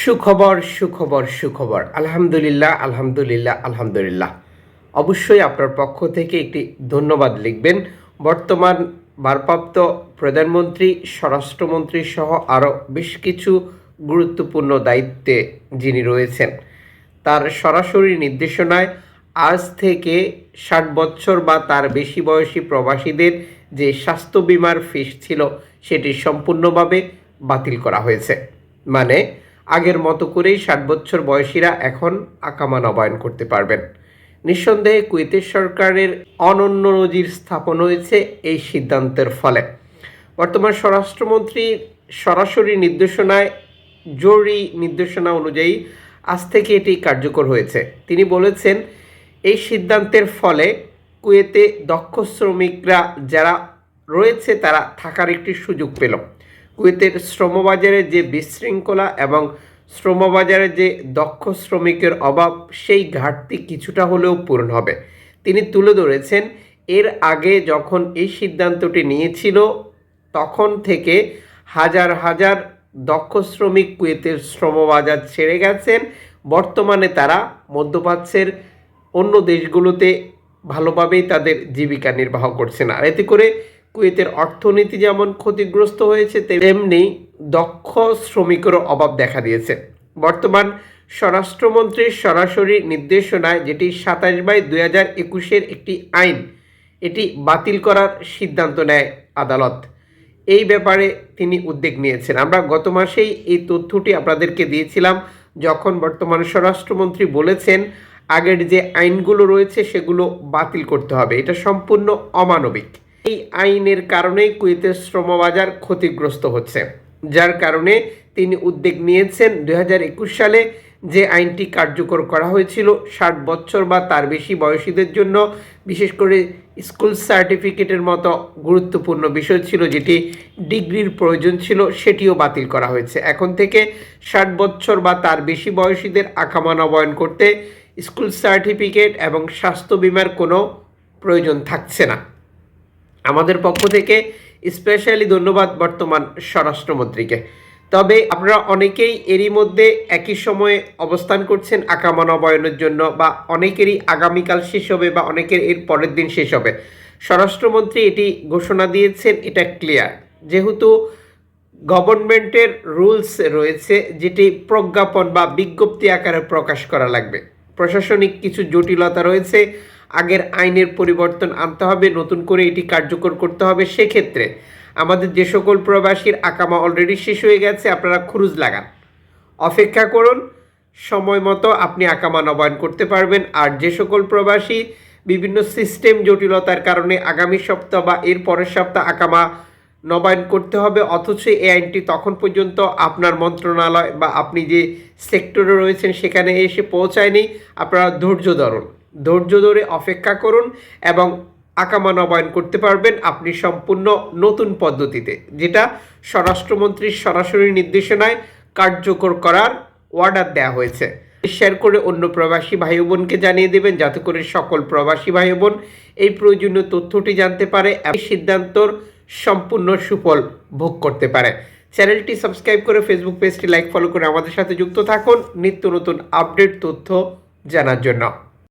সুখবর সুখবর সুখবর। আলহামদুলিল্লাহ আলহামদুলিল্লাহ আলহামদুলিল্লাহ। অবশ্যই আপনার পক্ষ থেকে একটি ধন্যবাদ লিখবেন। বর্তমান ভারপ্রাপ্ত প্রধানমন্ত্রী, স্বরাষ্ট্রমন্ত্রী সহ আরও বেশ কিছু গুরুত্বপূর্ণ দায়িত্বে যিনি রয়েছেন। তার সরাসরি নির্দেশনায় আজ থেকে ষাট বছর বা তার বেশি বয়সী প্রবাসীদের যে স্বাস্থ্য বিমার ফিস ছিল, সেটি সম্পূর্ণভাবে বাতিল করা হয়েছে। মানে আগের মতো করেই ষাট বছর বয়সীরা এখন আকামা নবায়ন করতে পারবেন। নিঃসন্দেহে কুয়েতের সরকারের অনন্য নজির স্থাপন হয়েছে এই সিদ্ধান্তের ফলে। বর্তমান স্বরাষ্ট্রমন্ত্রী সরাসরি নির্দেশনায়, জরুরি নির্দেশনা অনুযায়ী আজ থেকে এটি কার্যকর হয়েছে। তিনি বলেছেন, এই সিদ্ধান্তের ফলে কুয়েতে দক্ষ শ্রমিকরা যারা রয়েছে তারা থাকার একটি সুযোগ পেল। কুয়েতের শ্রমবাজারে যে বিশৃঙ্খলা এবং শ্রমবাজারে যে দক্ষ শ্রমিকের অভাব, সেই ঘাটতি কিছুটা হলেও পূরণ হবে। তিনি তুলে ধরেছেন, এর আগে যখন এই সিদ্ধান্তটি নিয়েছিল, তখন থেকে হাজার হাজার দক্ষ শ্রমিক কুয়েতের শ্রমবাজার ছেড়ে গেছেন। বর্তমানে তারা মধ্যপ্রাচ্যের অন্য দেশগুলোতে ভালোভাবেই তাদের জীবিকা নির্বাহ করছেন। আর এতে করে কুয়েতের অর্থনীতি যেমন ক্ষতিগ্রস্ত হয়েছে, তেমনি দক্ষ শ্রমিকেরও অভাব দেখা দিয়েছে। বর্তমান স্বরাষ্ট্রমন্ত্রীর সরাসরি নির্দেশনায় যেটি সাতাশ বাই দুই হাজার একুশের একটি আইন, এটি বাতিল করার সিদ্ধান্ত নেয় আদালত। এই ব্যাপারে তিনি উদ্যোগ নিয়েছেন। আমরা গত মাসেই এই তথ্যটি আপনাদেরকে দিয়েছিলাম, যখন বর্তমান স্বরাষ্ট্রমন্ত্রী বলেছেন, আগের যে আইনগুলো রয়েছে সেগুলো বাতিল করতে হবে। এটা সম্পূর্ণ অমানবিক। এই আইনের কারণেই কুয়েতের শ্রমবাজার ক্ষতিগ্রস্ত হচ্ছে। যার কারণে তিনি উদ্যোগ নিয়েছেন দু হাজার একুশ সালে যে আইনটি কার্যকর করা হয়েছিল, ষাট বছর বা তার বেশি বয়সীদের জন্য, বিশেষ করে স্কুল সার্টিফিকেটের মতো গুরুত্বপূর্ণ বিষয় ছিল যেটি ডিগ্রির প্রয়োজন ছিল, সেটিও বাতিল করা হয়েছে। এখন থেকে ষাট বছর বা তার বেশি বয়সীদের আকামা নবায়ন করতে স্কুল সার্টিফিকেট এবং স্বাস্থ্য বিমার কোনো প্রয়োজন থাকছে না। আমাদের পক্ষ থেকে স্পেশালি ধন্যবাদ বর্তমান স্বরাষ্ট্রমন্ত্রীকে। তবে আপনারা অনেকেই এরই মধ্যে একই সময়ে অবস্থান করছেন আকামা নবায়নের জন্য বা অনেকেরই আগামীকাল শেষ হবে বা অনেকের এর পরের দিন শেষ হবে। স্বরাষ্ট্রমন্ত্রী এটি ঘোষণা দিয়েছেন, এটা ক্লিয়ার যেহেতু গভর্নমেন্টের রুলস রয়েছে, যেটি প্রজ্ঞাপন বা বিজ্ঞপ্তি আকারে প্রকাশ করা লাগবে। প্রশাসনিক কিছু জটিলতা রয়েছে। আগের আইনের পরিবর্তন আনতে হবে, নতুন করে এটি কার্যকর করতে হবে। সেক্ষেত্রে আমাদের যে সকল প্রবাসীর আকামা অলরেডি শেষ হয়ে গেছে, আপনারা খুরুজ লাগান। অপেক্ষা করুন, সময় মতো আপনি আকামা নবায়ন করতে পারবেন। আর যে সকল প্রবাসী বিভিন্ন সিস্টেম জটিলতার কারণে আগামী সপ্তাহ বা এর পরের সপ্তাহ আকামা নবায়ন করতে হবে, অথচ এই আইনটি তখন পর্যন্ত আপনার মন্ত্রণালয় বা আপনি যে সেক্টরে রয়েছেন সেখানে এসে পৌঁছায়নি। আপনারা ধৈর্য ধরুন, ধৈর্য ধরে অপেক্ষা করুন এবং আকামা নবায়ন করতে পারবেন আপনি সম্পূর্ণ নতুন পদ্ধতিতে, যেটা স্বরাষ্ট্রমন্ত্রীর সরাসরি নির্দেশনায় কার্যকর করার অর্ডার দেওয়া হয়েছে। শেয়ার করে অন্য প্রবাসী ভাই বোনকে জানিয়ে দেবেন, যাতে করে সকল প্রবাসী ভাই বোন এই প্রয়োজনীয় তথ্যটি জানতে পারে সিদ্ধান্তর সম্পূর্ণ সুফল ভোগ করতে পারে। চ্যানেলটি সাবস্ক্রাইব করে ফেসবুক পেজটি লাইক ফলো করে আমাদের সাথে যুক্ত থাকুন। নিত্য নতুন আপডেট তথ্য জানার জন্য।